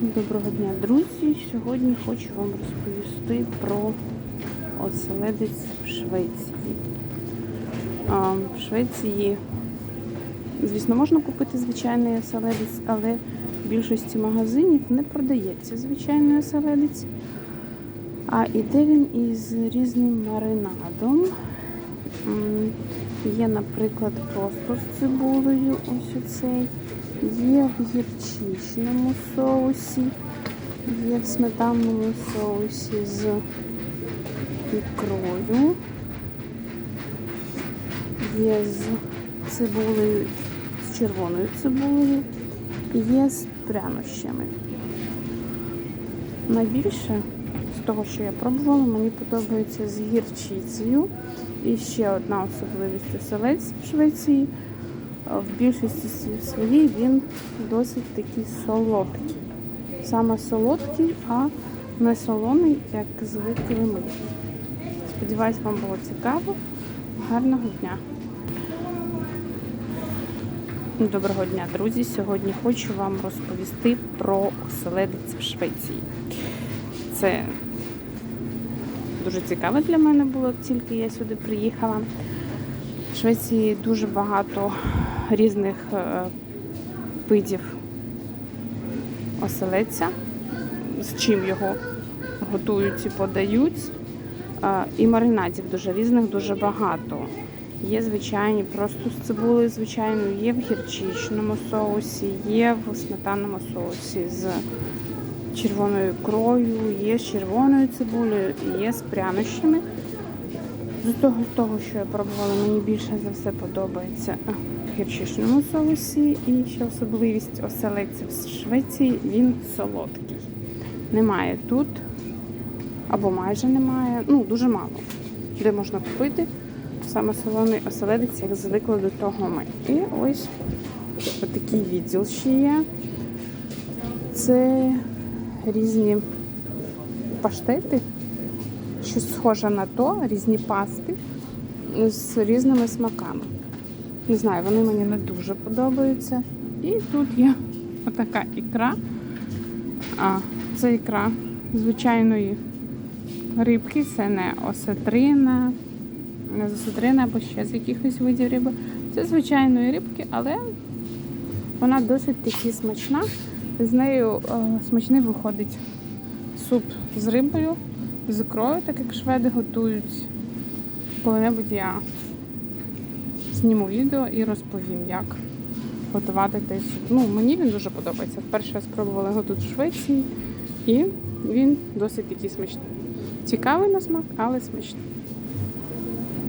Доброго дня, друзі! Сьогодні хочу вам розповісти про оселедець в Швеції. А, В Швеції, звісно, можна купити звичайний оселедець, але в більшості магазинів не продається звичайний оселедець. А іде він із різним маринадом. Є, наприклад, просто з цибулею, ось оцей. Є в гірчичному соусі, є в сметанному соусі з ікрою, є з цибулею, з червоною цибулею, є з прянощами. Найбільше з того, що я пробувала, мені подобається з гірчицею. І ще одна особливість оселець в Швеції. В більшості своїй він досить такий солодкий. Саме солодкий, а не солоний, як звикли ми. Сподіваюсь, вам було цікаво. Гарного дня! Доброго дня, друзі! Сьогодні хочу вам розповісти про оселедець в Швеції. Це дуже цікаво для мене було, тільки я сюди приїхала. В Швеції дуже багато різних е, видів оселедця, з чим його готують і подають. Е, І маринадів дуже різних, дуже багато. Є звичайні просто з цибулею, звичайно, є в гірчичному соусі, є в сметанному соусі з червоною ікрою, є з червоною цибулею є з прянощами. З того, з того, що я пробувала, мені більше за все подобається в гірчичному соусі. І ще особливість оселедців з Швеції, він солодкий. Немає тут, або майже немає, ну дуже мало, де можна купити саме солоний оселедець, як звикли до того ми. І ось такий відділ ще є. Це різні паштети щось схоже на то, різні пасти з різними смаками. Не знаю, вони мені не дуже подобаються. І тут є отака ікра. А, це ікра звичайної рибки, це не осетрина, не з осетрини або ще з якихось видів риби. Це звичайної рибки, але вона досить таки смачна. З нею е, смачний виходить суп з рибою з ікрою, так як шведи готують. Коли-небудь я зніму відео і розповім, як готувати той суп. Ну, мені він дуже подобається. Вперше я спробувала його тут в Швеції, і він досить такий смачний. Цікавий на смак, але смачний.